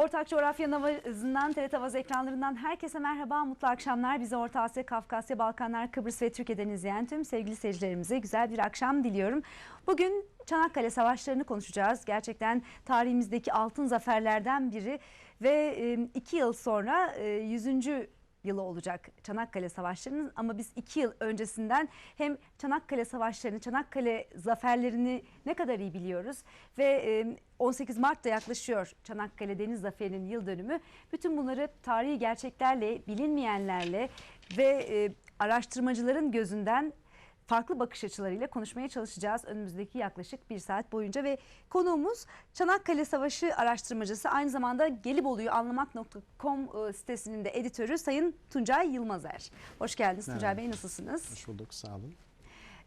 Ortak Coğrafya Navazı'ndan, TRT Havaz ekranlarından herkese merhaba, mutlu akşamlar. Bizi Orta Asya, Kafkasya, Balkanlar, Kıbrıs ve Türkiye'den izleyen tüm sevgili seyircilerimize güzel bir akşam diliyorum. Bugün Çanakkale Savaşları'nı konuşacağız. Gerçekten tarihimizdeki altın zaferlerden biri ve e, iki yıl sonra e, 100 yılı olacak Çanakkale Savaşları'nın ama biz iki yıl öncesinden hem Çanakkale Savaşları'nı, Çanakkale zaferlerini ne kadar iyi biliyoruz ve e, 18 Mart'ta yaklaşıyor Çanakkale Deniz Zaferi'nin yıl dönümü. Bütün bunları tarihi gerçeklerle, bilinmeyenlerle ve araştırmacıların gözünden farklı bakış açılarıyla konuşmaya çalışacağız önümüzdeki yaklaşık bir saat boyunca ve konuğumuz Çanakkale Savaşı araştırmacısı aynı zamanda Gelibolu'yu anlamak.com e, sitesinin de editörü Sayın Tuncay Yılmazer. Hoş geldiniz Tuncay. Bey nasılsınız? Hoş bulduk sağ olun.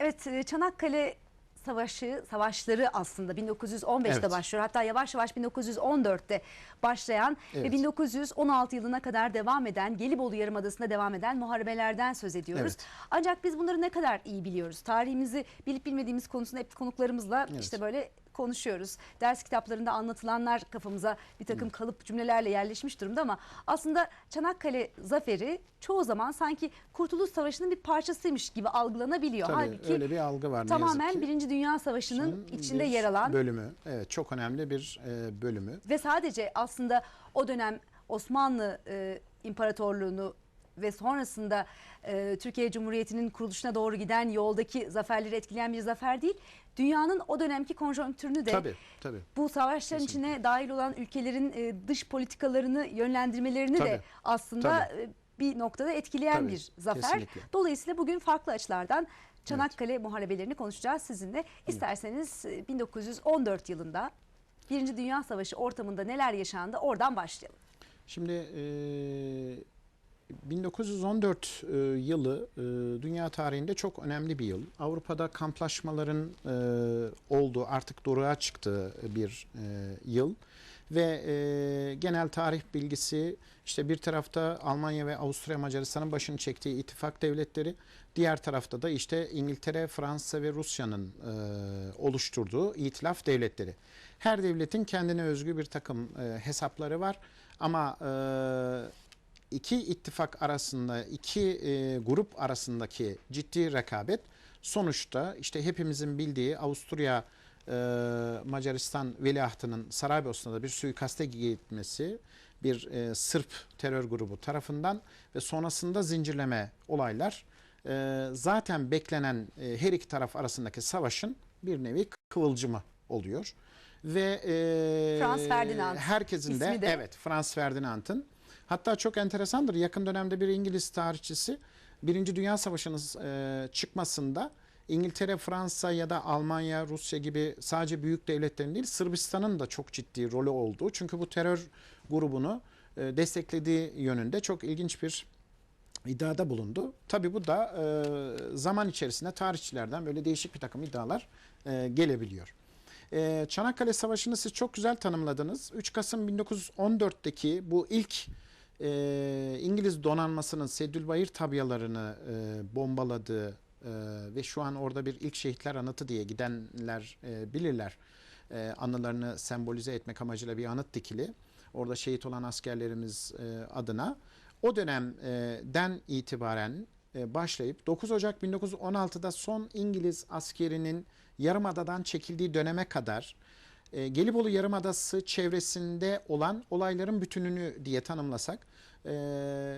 Evet e, Çanakkale Savaşı, savaşları aslında 1915'te Evet. başlıyor. Hatta yavaş yavaş 1914'te başlayan ve Evet. 1916 yılına kadar devam eden, Gelibolu Yarımadası'nda devam eden muharebelerden söz ediyoruz. Evet. Ancak biz bunları ne kadar iyi biliyoruz? Tarihimizi bilip bilmediğimiz konusunda hep konuklarımızla Evet. işte böyle konuşuyoruz. Ders kitaplarında anlatılanlar kafamıza bir takım kalıp cümlelerle yerleşmiş durumda ama aslında Çanakkale zaferi çoğu zaman sanki Kurtuluş Savaşı'nın bir parçasıymış gibi algılanabiliyor. Tabii Halbuki öyle bir algı var tamamen. Birinci Dünya Savaşı'nın içinde yer alan bölümü. Evet çok önemli bir e, bölümü. ve sadece aslında o dönem Osmanlı e, İmparatorluğunu ve sonrasında e, Türkiye Cumhuriyeti'nin kuruluşuna doğru giden yoldaki zaferleri etkileyen bir zafer değil. Dünyanın o dönemki konjonktürünü de Tabii tabii. bu savaşların Kesinlikle. içine dahil olan ülkelerin e, dış politikalarını yönlendirmelerini de Tabii. aslında Tabii. e, bir noktada etkileyen Tabii, bir zafer. kesinlikle. Dolayısıyla bugün farklı açılardan Çanakkale muharebelerini konuşacağız sizinle. İsterseniz e, 1914 yılında Birinci Dünya Savaşı ortamında neler yaşandı oradan başlayalım. Şimdi e, 1914 e, yılı e, dünya tarihinde çok önemli bir yıl. Avrupa'da kamplaşmaların e, olduğu artık doruğa çıktığı bir e, yıl ve e, genel tarih bilgisi işte bir tarafta Almanya ve Avusturya Macaristan'ın başını çektiği ittifak devletleri, diğer tarafta da işte İngiltere, Fransa ve Rusya'nın e, oluşturduğu itilaf devletleri. Her devletin kendine özgü bir takım e, hesapları var ama e, iki ittifak arasında, iki e, grup arasındaki ciddi rekabet sonuçta işte hepimizin bildiği Avusturya e, Macaristan veliahtının Saraybosna'da bir suikaste gitmesi bir e, Sırp terör grubu tarafından ve sonrasında zincirleme olaylar e, zaten beklenen e, her iki taraf arasındaki savaşın bir nevi kıvılcımı oluyor. Ve e, Frans Ferdinand herkesin de, de. evet Frans Ferdinand'ın hatta çok enteresandır yakın dönemde bir İngiliz tarihçisi Birinci Dünya Savaşı'nın e, çıkmasında İngiltere, Fransa ya da Almanya, Rusya gibi sadece büyük devletlerin değil Sırbistan'ın da çok ciddi rolü olduğu. Çünkü bu terör grubunu e, desteklediği yönünde çok ilginç bir iddiada bulundu. Tabi bu da e, zaman içerisinde tarihçilerden böyle değişik bir takım iddialar e, gelebiliyor. E, Çanakkale Savaşı'nı siz çok güzel tanımladınız. 3 Kasım 1914'teki bu ilk e, İngiliz donanmasının Seddülbayır tabyalarını e, bombaladığı e, ve şu an orada bir ilk şehitler anıtı diye gidenler e, bilirler. E, anılarını sembolize etmek amacıyla bir anıt dikili. Orada şehit olan askerlerimiz e, adına o dönemden itibaren e, başlayıp 9 Ocak 1916'da son İngiliz askerinin Yarımada'dan çekildiği döneme kadar e, Gelibolu Yarımadası çevresinde olan olayların bütününü diye tanımlasak e,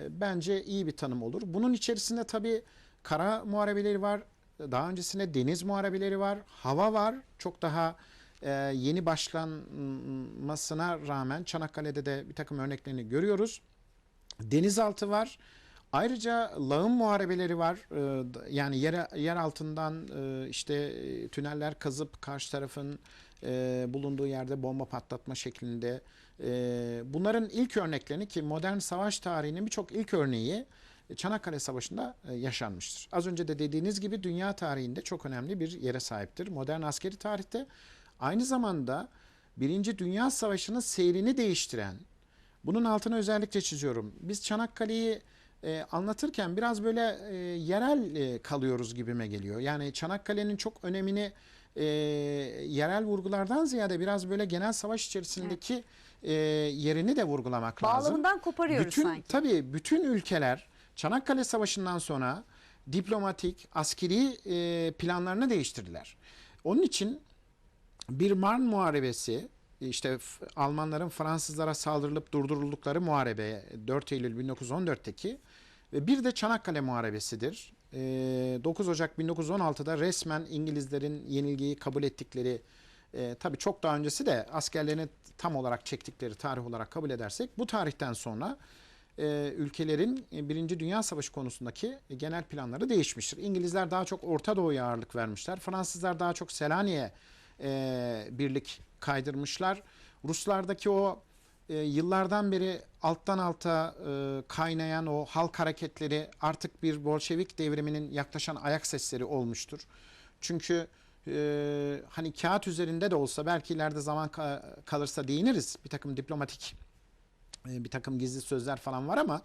bence iyi bir tanım olur. Bunun içerisinde tabii kara muharebeleri var, daha öncesinde deniz muharebeleri var, hava var. Çok daha e, yeni başlanmasına rağmen Çanakkale'de de bir takım örneklerini görüyoruz. Denizaltı var. Ayrıca lağım muharebeleri var. Ee, Yani yer, yer altından e, işte e, tüneller kazıp karşı tarafın e, bulunduğu yerde bomba patlatma şeklinde. Bunların ilk örneklerini ki modern savaş tarihinin birçok ilk örneği Çanakkale Savaşı'nda yaşanmıştır. Az önce de dediğiniz gibi dünya tarihinde çok önemli bir yere sahiptir. Modern askeri tarihte aynı zamanda Birinci Dünya Savaşı'nın seyrini değiştiren, bunun altını özellikle çiziyorum. Biz Çanakkale'yi e, anlatırken biraz böyle e, yerel e, kalıyoruz gibime geliyor. Yani Çanakkale'nin çok önemini e, yerel vurgulardan ziyade biraz böyle genel savaş içerisindeki e, yerini de vurgulamak lazım. Bağlamından koparıyoruz bütün, sanki. Tabii bütün ülkeler Çanakkale Savaşı'ndan sonra diplomatik, askeri e, planlarını değiştirdiler. Onun için bir Marne Muharebesi, işte Almanların Fransızlara saldırılıp durduruldukları muharebe 4 Eylül 1914'teki ve bir de Çanakkale Muharebesi'dir. E, 9 Ocak 1916'da resmen İngilizlerin yenilgiyi kabul ettikleri, e, tabii çok daha öncesi de askerlerini tam olarak çektikleri tarih olarak kabul edersek bu tarihten sonra e, ülkelerin e, Birinci Dünya Savaşı konusundaki genel planları değişmiştir. İngilizler daha çok Orta Doğu'ya ağırlık vermişler. Fransızlar daha çok Selanik'e e, birlik kaydırmışlar. Ruslardaki o e, yıllardan beri alttan alta e, kaynayan o halk hareketleri artık bir Bolşevik devriminin yaklaşan ayak sesleri olmuştur. Çünkü e, hani kağıt üzerinde de olsa belki ileride zaman ka- kalırsa değiniriz. Bir takım diplomatik e, bir takım gizli sözler falan var ama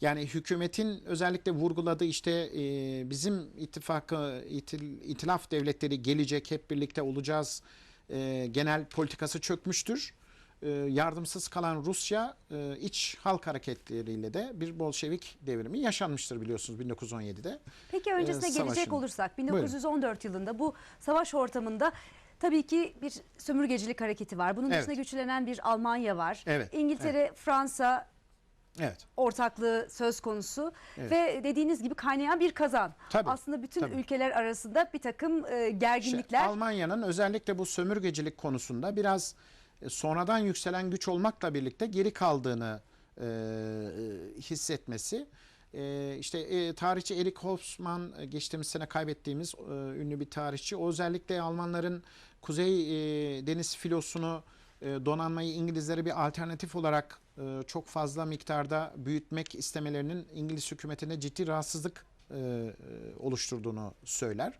yani hükümetin özellikle vurguladığı işte e, bizim ittifakı itil, itilaf devletleri gelecek hep birlikte olacağız e, genel politikası çökmüştür. E, yardımsız kalan Rusya e, iç halk hareketleriyle de bir Bolşevik devrimi yaşanmıştır biliyorsunuz 1917'de. Peki öncesine e, gelecek savaşın. olursak 1914 yılında bu savaş ortamında tabii ki bir sömürgecilik hareketi var. Bunun Evet. dışında güçlenen bir Almanya var. Evet, İngiltere, Fransa Evet. ortaklığı söz konusu Evet. ve dediğiniz gibi kaynayan bir kazan. Tabii, Aslında bütün tabii. ülkeler arasında bir takım e, gerginlikler. İşte Almanya'nın özellikle bu sömürgecilik konusunda biraz e, sonradan yükselen güç olmakla birlikte geri kaldığını e, e, hissetmesi. E, işte e, tarihçi Erik Hobsbawm e, geçtiğimiz sene kaybettiğimiz e, ünlü bir tarihçi. O özellikle Almanların Kuzey e, Deniz filosunu e, donanmayı İngilizlere bir alternatif olarak çok fazla miktarda büyütmek istemelerinin İngiliz hükümetine ciddi rahatsızlık e, e, oluşturduğunu söyler.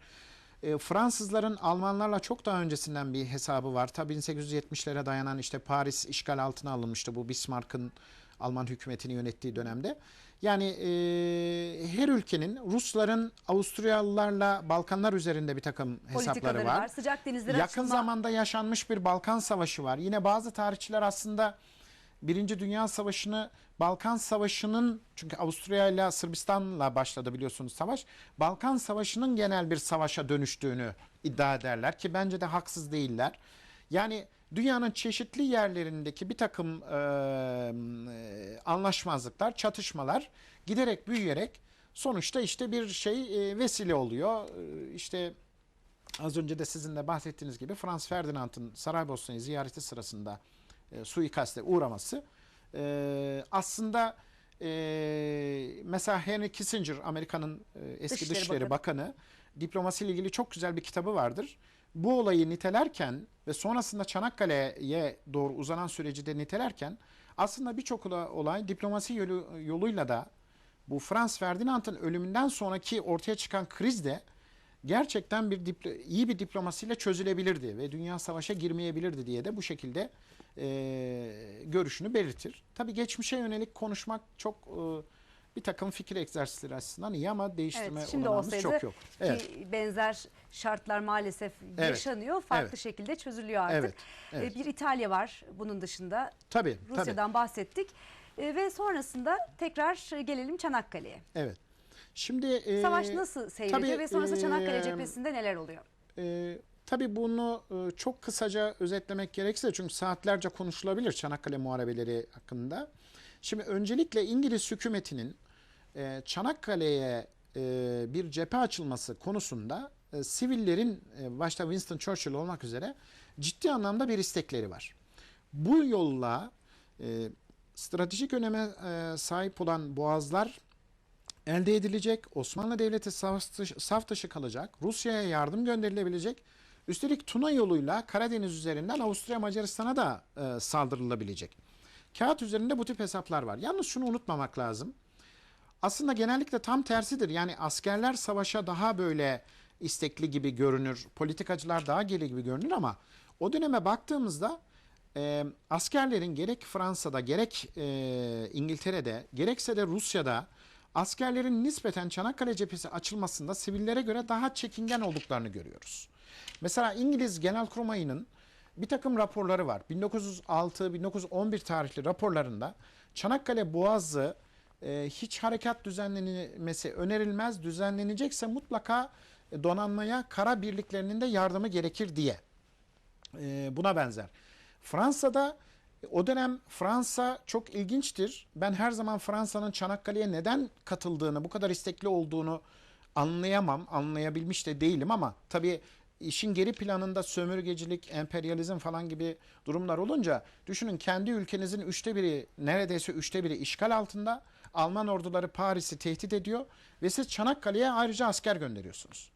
E, Fransızların Almanlarla çok daha öncesinden bir hesabı var. Tabii 1870'lere dayanan işte Paris işgal altına alınmıştı bu Bismarck'ın Alman hükümetini yönettiği dönemde. Yani e, her ülkenin Rusların Avusturyalılarla Balkanlar üzerinde bir takım hesapları var. var. Sıcak denizlere Yakın açılma- zamanda yaşanmış bir Balkan Savaşı var. Yine bazı tarihçiler aslında Birinci Dünya Savaşı'nı Balkan Savaşı'nın çünkü Avusturya ile Sırbistan'la başladı biliyorsunuz savaş. Balkan Savaşı'nın genel bir savaşa dönüştüğünü iddia ederler ki bence de haksız değiller. Yani dünyanın çeşitli yerlerindeki bir takım e, anlaşmazlıklar, çatışmalar giderek büyüyerek sonuçta işte bir şey e, vesile oluyor. E, işte Az önce de sizin de bahsettiğiniz gibi Frans Ferdinand'ın Saraybosna'yı ziyareti sırasında e, suikaste uğraması e, aslında e, mesela Henry Kissinger Amerika'nın e, eski Dışişleri Dışişleri, Bakanı. Bakanı diplomasiyle ilgili çok güzel bir kitabı vardır. Bu olayı nitelerken ve sonrasında Çanakkale'ye doğru uzanan süreci de nitelerken aslında birçok ola- olay diplomasi yolu, yoluyla da bu Frans Ferdinand'ın ölümünden sonraki ortaya çıkan kriz de gerçekten bir iyi bir diplomasiyle çözülebilirdi ve dünya savaşa girmeyebilirdi diye de bu şekilde e, görüşünü belirtir. Tabii geçmişe yönelik konuşmak çok e, bir takım fikir egzersizleri açısından iyi ama değiştirme Evet, şimdi olanağımız olsaydı çok yok. Evet. ki benzer şartlar maalesef Evet, yaşanıyor. Farklı evet. şekilde çözülüyor artık. Evet, evet. E, Bir İtalya var bunun dışında. Tabii, tabii. Rusya'dan bahsettik. E, ve sonrasında tekrar gelelim Çanakkale'ye. Evet. Şimdi e, Savaş nasıl seyrediyor tabii, ve sonrasında Çanakkale e, cephesinde neler oluyor? E, tabii bunu e, çok kısaca özetlemek gerekirse çünkü saatlerce konuşulabilir Çanakkale muharebeleri hakkında. Şimdi öncelikle İngiliz hükümetinin e, Çanakkale'ye e, bir cephe açılması konusunda sivillerin başta Winston Churchill olmak üzere ciddi anlamda bir istekleri var. Bu yolla stratejik öneme sahip olan boğazlar elde edilecek. Osmanlı Devleti saf dışı, saf dışı kalacak. Rusya'ya yardım gönderilebilecek. Üstelik Tuna yoluyla Karadeniz üzerinden Avusturya Macaristan'a da e, saldırılabilecek. Kağıt üzerinde bu tip hesaplar var. Yalnız şunu unutmamak lazım. Aslında genellikle tam tersidir. Yani askerler savaşa daha böyle istekli gibi görünür. Politikacılar daha geri gibi görünür ama o döneme baktığımızda e, askerlerin gerek Fransa'da gerek e, İngiltere'de gerekse de Rusya'da askerlerin nispeten Çanakkale cephesi açılmasında sivillere göre daha çekingen olduklarını görüyoruz. Mesela İngiliz Genelkurmayı'nın bir takım raporları var. 1906-1911 tarihli raporlarında Çanakkale Boğazı e, hiç harekat düzenlenmesi önerilmez. Düzenlenecekse mutlaka donanmaya kara birliklerinin de yardımı gerekir diye. E, buna benzer. Fransa'da o dönem Fransa çok ilginçtir. Ben her zaman Fransa'nın Çanakkale'ye neden katıldığını, bu kadar istekli olduğunu anlayamam, anlayabilmiş de değilim ama tabii işin geri planında sömürgecilik, emperyalizm falan gibi durumlar olunca düşünün kendi ülkenizin üçte biri, neredeyse üçte biri işgal altında. Alman orduları Paris'i tehdit ediyor ve siz Çanakkale'ye ayrıca asker gönderiyorsunuz.